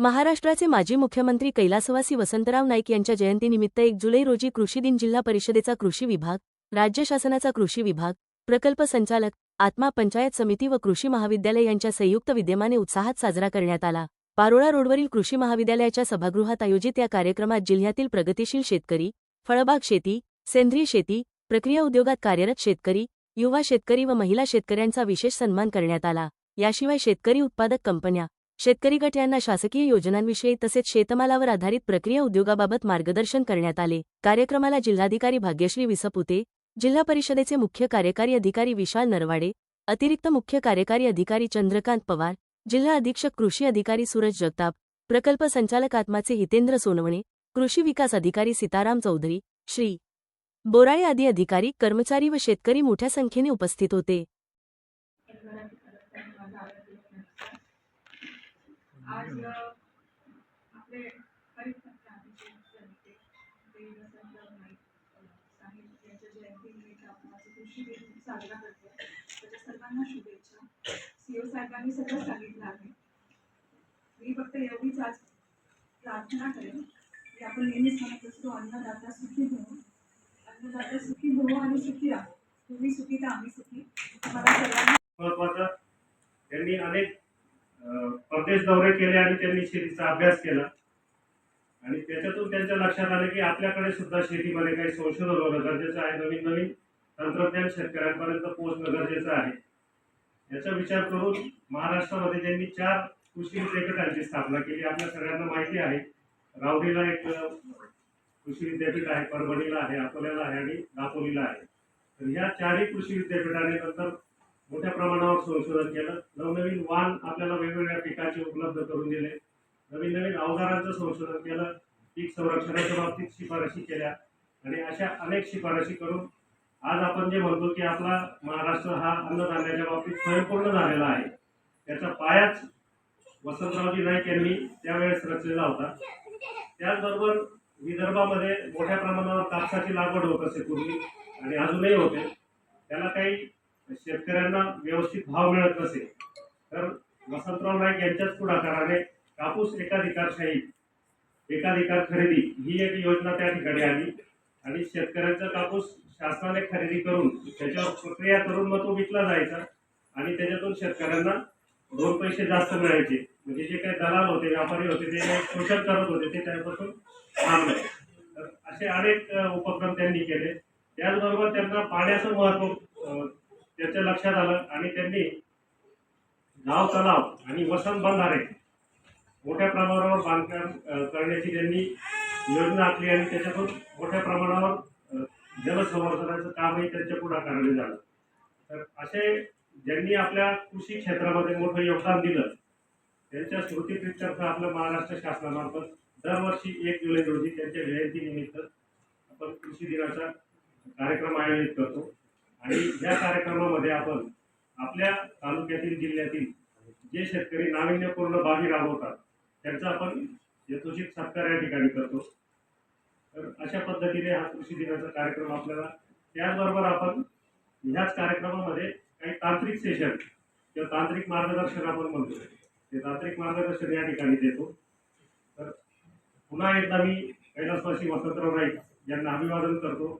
महाराष्ट्राचे माजी मुख्यमंत्री कैलासवासी वसंतराव नाईक यांच्या जयंतीनिमित्त एक जुलै रोजी कृषी दिन जिल्हा परिषदेचा कृषी विभाग राज्य शासनाचा कृषी विभाग प्रकल्प संचालक आत्मा पंचायत समिती व कृषी महाविद्यालय यांच्या संयुक्त विद्यमाने उत्साहात साजरा करण्यात आला. पारोळा रोडवरील कृषी महाविद्यालयाच्या सभागृहात आयोजित या कार्यक्रमात जिल्ह्यातील प्रगतिशील शेतकरी फळबाग शेती सेंद्रिय शेती प्रक्रिया उद्योगात कार्यरत शेतकरी युवा शेतकरी व महिला शेतकऱ्यांचा विशेष सन्मान करण्यात आला. याशिवाय शेतकरी उत्पादक कंपन्या शेतकरी गट यांना शासकीय योजनांविषयी तसेच शेतमालावर आधारित प्रक्रिया उद्योगाबाबत मार्गदर्शन करण्यात आले. कार्यक्रमाला जिल्हाधिकारी भाग्यश्री विसपुते जिल्हा परिषदेचे मुख्य कार्यकारी अधिकारी विशाल नरवाडे अतिरिक्त मुख्य कार्यकारी अधिकारी चंद्रकांत पवार जिल्हा अधीक्षक कृषी अधिकारी सूरज जगताप प्रकल्प संचालक आत्माचे हितेंद्र सोनवणे कृषी विकास अधिकारी सीताराम चौधरी श्री बोराळे आदी अधिकारी कर्मचारी व शेतकरी मोठ्या संख्येने उपस्थित होते. आज आपले हरित साहेब यांच्या जयंतीनिमित्त आपण आज कृषी दिन साजरा करतो. त्याच्या सर्वांना शुभेच्छा. सीओ साहेबांनी सगळं सांगितलं आहे. मी फक्त एवढीच आज प्रार्थना करेन की आपण नेहमीच म्हणत असतो अन्नदाता सुखी भव अन्नदाता सुखी भव आणि सुखी राहा. तुम्ही सुखी तर आम्ही सुखी. मला सर्वांना महत्वाचं त्यांनी अनेक परदेश दौरे केले आणि त्यांनी शेतीचा अभ्यास केला. आणि त्याच्यातून त्यांच्या लक्षात आलं की आपल्याकडे सुद्धा शेतीमध्ये काही संशोधन होणं गरजेचं आहे. नवीन नवीन तंत्रज्ञान शेतकऱ्यांपर्यंत पोहोचणं गरजेचं आहे. याचा विचार करून महाराष्ट्रामध्ये त्यांनी चार कृषी विद्यापीठांची स्थापना केली. आपल्या सगळ्यांना माहिती आहे. रावडीला एक कृषी विद्यापीठ आहे परभणीला आहे अकोल्याला आहे आणि दापोलीला आहे. तर ह्या चारही कृषी विद्यापीठाने नंतर मोठ्या प्रमाणावर संशोधन केलं. नवनवीन वाण आपल्याला वेगवेगळ्या पिकाचे उपलब्ध करून दिले. नवीन नवीन अवजारांचं संशोधन केलं. पीक संरक्षणाच्या बाबतीत शिफारशी केल्या. आणि अशा अनेक शिफारशी करून आज आपण जे म्हणतो की आपला महाराष्ट्र हा अन्नधान्याच्या बाबतीत स्वयंपूर्ण झालेला आहे. त्याचा पायाच वसंतरावजी नाईक यांनी त्यावेळेस रचलेला होता. त्याचबरोबर विदर्भामध्ये मोठ्या प्रमाणावर कापसाची लागवड होत असे पूर्वी आणि अजूनही होते. त्याला काही शेतकऱ्यांना व्यवस्थित भाव मिळत नसे तर वसंतराव नाईक यांच्याच पुढाकाराने कापूस एकाधिकारशाही एकाधिकार खरेदी ही एक योजना त्या ठिकाणी आली. आणि शेतकऱ्यांचा कापूस शासनाने खरेदी करून त्याच्यावर प्रक्रिया करून मग तो विकला जायचा आणि त्याच्यातून शेतकऱ्यांना दोन पैसे जास्त मिळायचे. म्हणजे जे काही दलाल होते व्यापारी होते ते काही शोषण करत होते ते त्यापासून थांबले तर असे अनेक उपक्रम त्यांनी केले. त्याचबरोबर त्यांना पाण्याचं महत्त्व त्याच्या लक्षात आलं आणि त्यांनी गाव तलाव आणि वसंत बंधारे मोठ्या प्रमाणावर बांधकाम करण्याची त्यांनी योजना आखली आणि त्याच्यातून मोठ्या प्रमाणावर जलसंवर्धनाचं कामही त्यांच्या पुढाकाराने झालं. तर असे ज्यांनी आपल्या कृषी क्षेत्रामध्ये मोठं योगदान दिलं त्यांच्या स्मृतीप्रित्यर्थ आपलं महाराष्ट्र शासनामार्फत दरवर्षी एक जुलै रोजी त्यांच्या जयंतीनिमित्त आपण कृषी दिनाचा कार्यक्रम आयोजित करतो. आणि या कार्यक्रमामध्ये आपण आपल्या तालुक्यातील जिल्ह्यातील जे शेतकरी नाविन्यपूर्ण बाबी राबवतात त्यांचा आपण यथोचित सत्कार या ठिकाणी करतो. तर अशा पद्धतीने हा कृषी दिनाचा कार्यक्रम आपल्याला त्याचबरोबर आपण ह्याच कार्यक्रमामध्ये काही तांत्रिक सेशन किंवा तांत्रिक मार्गदर्शन आपण म्हणतो. ते तांत्रिक मार्गदर्शन या ठिकाणी देतो. तर पुन्हा एकदा मी कैलासवासी वसंतराव नाईक यांना अभिवादन करतो.